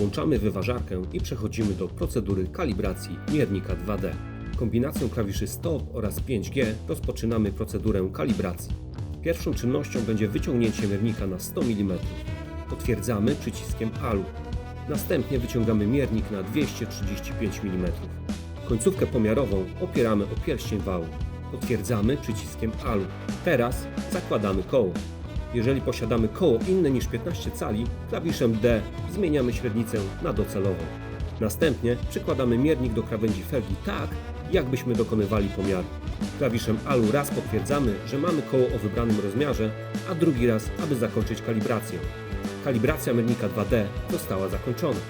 Włączamy wyważarkę i przechodzimy do procedury kalibracji miernika 2D. Kombinacją klawiszy Stop oraz 5G rozpoczynamy procedurę kalibracji. Pierwszą czynnością będzie wyciągnięcie miernika na 100 mm. Potwierdzamy przyciskiem ALU. Następnie wyciągamy miernik na 235 mm. Końcówkę pomiarową opieramy o pierścień wału. Potwierdzamy przyciskiem ALU. Teraz zakładamy koło. Jeżeli posiadamy koło inne niż 15 cali, klawiszem D zmieniamy średnicę na docelową. Następnie przykładamy miernik do krawędzi felgi tak, jakbyśmy dokonywali pomiaru. Klawiszem ALU raz potwierdzamy, że mamy koło o wybranym rozmiarze, a drugi raz, aby zakończyć kalibrację. Kalibracja miernika 2D została zakończona.